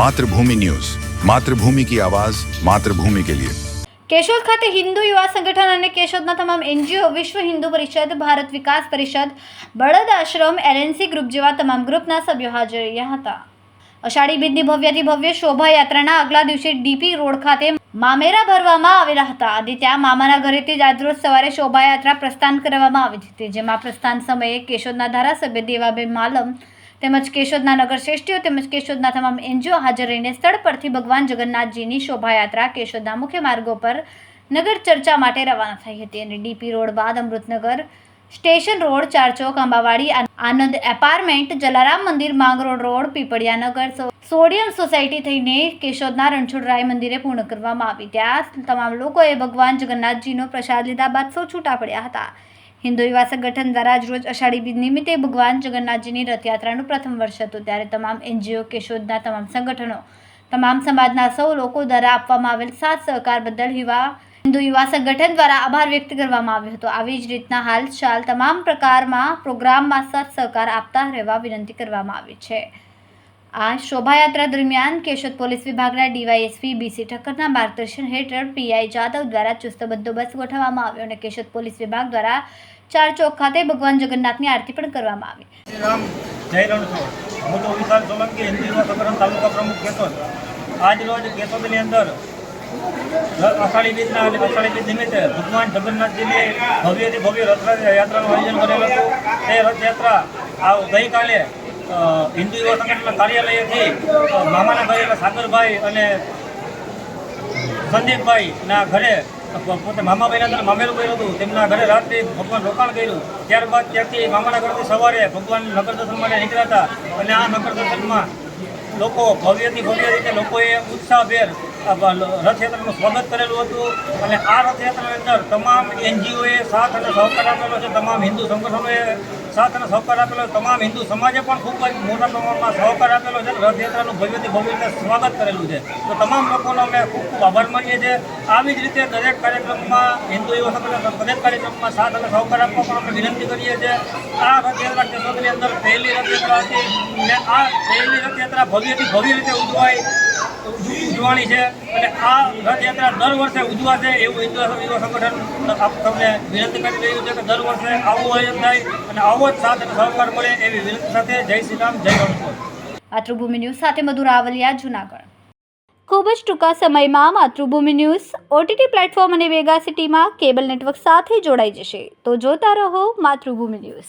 Mathrubhumi news. Mathrubhumi કી આવાઝ માતૃભૂમિ કે લિયે. કેશોદ ખાતે હિન્દુ યુવા સંગઠન અને કેશોદના તમામ એનજીઓ, વિશ્વ હિન્દુ પરિષદ, ભારત વિકાસ પરિષદ, બળદ આશ્રમ, એલએનસી ગ્રુપ જેવા તમામ ગ્રુપના સભ્યો હાજર રહ્યા હતા. અષાઢી બીજની ભવ્યથી ભવ્ય શોભાયાત્રાના આગલા દિવસે ડીપી રોડ ખાતે મામેરા ભરવામાં આવેલા હતા. અને ત્યાં મામાના ઘરેથી જ આજરોજ સવારે શોભાયાત્રા પ્રસ્થાન કરવામાં આવી હતી, જેમાં પ્રસ્થાન સમયે કેશોદના ધારાસભ્ય દેવાબેન માલમ તેમજ કેશોદના નગર શ્રેષ્ઠીઓ તેમજ કેશોદના તમામ એનજીઓ હાજર રહીને સ્થળ પરથી ભગવાન જગન્નાથજીની શોભાયાત્રા કેશોદના મુખ્ય માર્ગો પર નગર ચર્ચા માટે રવાના થઈ હતી અને ડીપી રોડ બાદ અમૃતનગર સ્ટેશન રોડ ચારચોક અંબાવાડી આનંદ એપાર્ટમેન્ટ, જલારામ મંદિર Mangrol road Pipaliyanagar sodium society થઈને કેશોદના રણછોડરાય મંદિરે પૂર્ણ કરવામાં આવી. ત્યાં તમામ લોકોએ ભગવાન જગન્નાથજીનો પ્રસાદ લીધા બાદ સૌ છૂટા પડ્યા હતા. હિન્દુ યુવા સંગઠન દ્વારા આજરોજ અષાઢી બીજ નિમિત્તે ભગવાન જગન્નાથજીની રથયાત્રાનું પ્રથમ વર્ષ હતું. ત્યારે તમામ એનજીઓ કેશોદના તમામ સંગઠનો, તમામ સમાજના સૌ લોકો દ્વારા આપવામાં આવેલ સાથ સહકાર બદલ યુવા, હિન્દુ યુવા સંગઠન દ્વારા આભાર વ્યક્ત કરવામાં આવ્યો હતો. આવી જ રીતના હાલચાલ તમામ પ્રકારમાં પ્રોગ્રામમાં સાથ સહકાર આપતા રહેવા વિનંતી કરવામાં આવી છે. આ શોભાયાત્રા દરમિયાન કેશોદ પોલીસ વિભાગના ડીવાયએસપી બીસી ઠક્કરના માર્ગદર્શન હેઠળ પીઆઈ જાદવ દ્વારા ચુસ્ત બંદોબસ્ત ગોઠવવામાં આવ્યો અને કેશોદ પોલીસ વિભાગ દ્વારા ચાર ચોક ખાતે ભગવાન જગન્નાથની આરતી પણ કરવામાં આવી. હું તો વિશાલ અષાઢી બીજ નિમિત્તે ભગવાન જગન્નાથજીની ભવ્યથી ભવ્ય રથયાત્રાનું આયોજન કરેલું હતું. તે રથયાત્રા ગઈકાલે હિન્દુ યુવા સંગઠનના કાર્યાલયથી મામાના ભાઈ એવા સાગરભાઈ અને સંદીપભાઈના ઘરે પોતે મામાભાઈના અંદર મામેલું કર્યું હતું. તેમના ઘરે રાત્રે ભગવાન રોકાણ કર્યું. ત્યારબાદ ત્યાંથી મામાના ઘરથી સવારે ભગવાન નગર દર્શન માટે નીકળ્યા હતા. અને આ નગર દર્શનમાં લોકો ભવ્યથી ભવ્ય રીતે લોકોએ ઉત્સાહભેર રથયાત્રાનું સ્વાગત કરેલું હતું. અને આ રથયાત્રાની અંદર તમામ એનજીઓએ સાથ અને સહકાર આપેલો છે. તમામ હિન્દુ સંગઠનોએ સાથ અને સહકાર આપેલો તમામ હિન્દુ સમાજે પણ ખૂબ જ મોટા પ્રમાણમાં સહકાર આપેલો છે રથયાત્રાનું ભવ્યથી ભવ્ય સ્વાગત કરેલું છે. તો તમામ લોકોનો અમે ખૂબ ખૂબ આભાર માનીએ છીએ. આવી જ રીતે દરેક કાર્યક્રમમાં હિન્દુ યુવા સંગઠન દરેક કાર્યક્રમમાં સાથ અને સહકાર આપવા પણ અમે વિનંતી કરીએ છીએ. આ રથયાત્રા કેશોદની અંદર પહેલી રથયાત્રા હતી ને આ પહેલી રથયાત્રા ભવ્યથી ભવ્ય રીતે ઉજવાય ઉજવાણી છે. અને આ રથયાત્રા દર વર્ષે ઉજવાશે એવું હિન્દુ યુવા સંગઠન તમને વિનંતી કરી રહ્યું છે કે દર વર્ષે આવું આયોજન થાય અને આવો જ સાથ અને સહકાર મળે એવી વિનંતી સાથે જય શ્રી રામ, જય રણછોડ માતૃભૂમિ ન્યૂઝ સાથે મધુર આવલિયા, જુનાગઢ. ખૂબ જ ટૂંકા સમયમાં માતૃભૂમિ ન્યૂઝ ઓટીટી પ્લેટફોર્મ અને વેગા સિટીમાં કેબલ નેટવર્ક સાથે જોડાઈ જશે. તો જોતા રહો માતૃભૂમિ ન્યૂઝ.